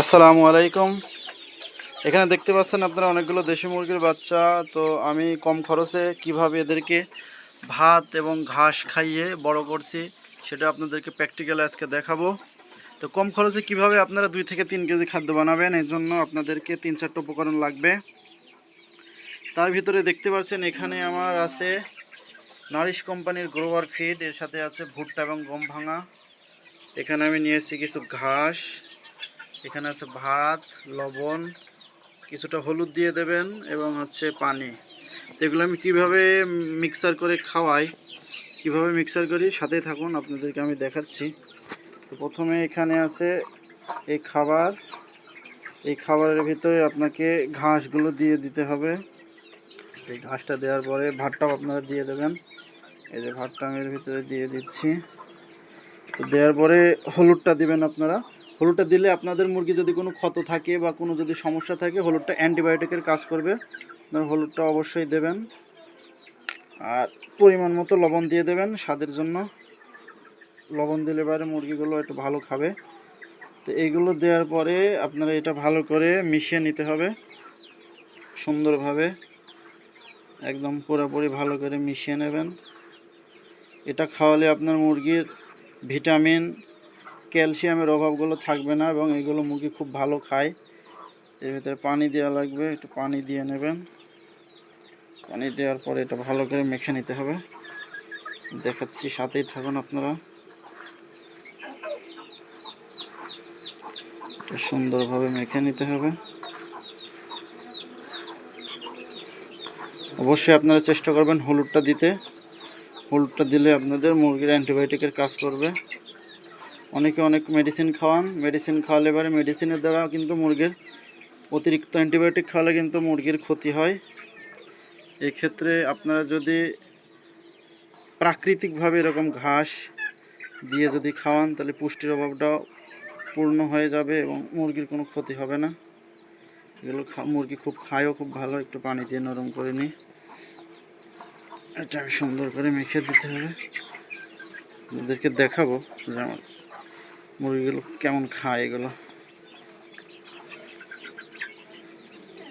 আসসালামু আলাইকুম। এখানে দেখতে পাচ্ছেন আপনারা অনেকগুলো দেশি মুরগির বাচ্চা। তো আমি কম খরচে কীভাবে এদেরকে ভাত এবং ঘাস খাইয়ে বড় করছি, সেটা আপনাদেরকে প্র্যাকটিক্যালি আজকে দেখাবো। তো কম খরচে কীভাবে আপনারা দুই থেকে তিন কেজি খাদ্য বানাবেন, এর জন্য আপনাদেরকে তিন চারটে উপকরণ লাগবে। তার ভিতরে দেখতে পাচ্ছেন এখানে আমার আছে নারিশ কোম্পানির গ্রোয়ার ফিড, এর সাথে আছে ভুট্টা এবং গম ভাঙা। এখানে আমি নিয়েছি কিছু ঘাস। এখানে আছে ভাত, লবণ, কিছুটা হলুদ দিয়ে দেবেন এবং হচ্ছে পানি। এগুলো আমি কীভাবে মিক্সার করে খাওয়াই, কীভাবে মিক্সার করি সাথেই থাকুন, আপনাদেরকে আমি দেখাচ্ছি। তো প্রথমে এখানে আছে এই খাবার। এই খাবারের ভিতরে আপনাকে ঘাসগুলো দিয়ে দিতে হবে। এই ঘাসটা দেওয়ার পরে ভাতটাও আপনারা দিয়ে দেবেন। এই যে ভাতটা আমি এর ভিতরে দিয়ে দিচ্ছি। তো দেওয়ার পরে হলুদটা দিবেন আপনারা। হলুদটা দিলে আপনাদের মুরগি যদি কোনো ক্ষত থাকে বা কোনো যদি সমস্যা থাকে, হলুদটা অ্যান্টিবায়োটিকের কাজ করবে। আপনার হলুদটা অবশ্যই দেবেন। আর পরিমাণ মতো লবণ দিয়ে দেবেন স্বাদের জন্য। লবণ দিলে পরে মুরগিগুলো একটু ভালো খাবে। তো এইগুলো দেওয়ার পরে আপনারা এটা ভালো করে মিশিয়ে নিতে হবে সুন্দরভাবে। একদম পুরোপুরি ভালো করে মিশিয়ে নেবেন। এটা খাওয়ালে আপনার মুরগির ভিটামিন ক্যালসিয়ামের অভাবগুলো থাকবে না এবং এগুলো মুরগি খুব ভালো খায়। এর ভিতরে পানি দেওয়া লাগবে, একটু পানি দিয়ে নেবেন। পানি দেওয়ার পরে এটা ভালো করে মেখে নিতে হবে। দেখাচ্ছি, সাথেই থাকুন আপনারা। সুন্দরভাবে মেখে নিতে হবে। অবশ্যই আপনারা চেষ্টা করবেন হলুদটা দিতে। হলুদটা দিলে আপনাদের মুরগির অ্যান্টিবায়োটিকের কাজ করবে। অনেকে অনেক মেডিসিন খাওয়ান। মেডিসিন খাওয়ালে এবারে মেডিসিনের দ্বারা কিন্তু মুরগির অতিরিক্ত অ্যান্টিবায়োটিক খাওয়ালে কিন্তু মুরগির ক্ষতি হয়। এক্ষেত্রে আপনারা যদি প্রাকৃতিকভাবে এরকম ঘাস দিয়ে যদি খাওয়ান, তাহলে পুষ্টির অভাবটাও পূর্ণ হয়ে যাবে এবং মুরগির কোনো ক্ষতি হবে না। এগুলো মুরগি খুব খায়ও খুব ভালো। একটু পানি দিয়ে নরম করে নিই। এটা সুন্দর করে মেখে দিতে হবে। ওদেরকে দেখাবো যে আমার মুরগিগুলো কেমন খায় এগুলো?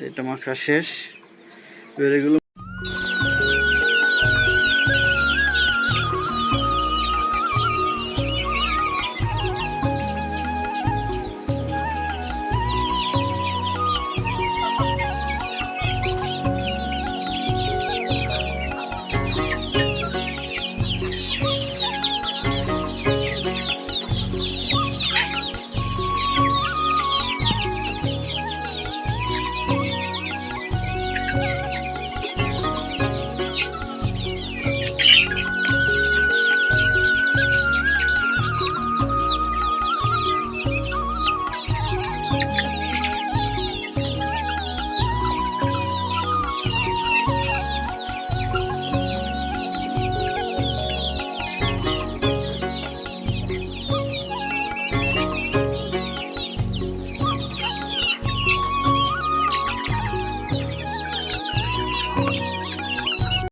এটা মাখা শেষ। এবার এগুলো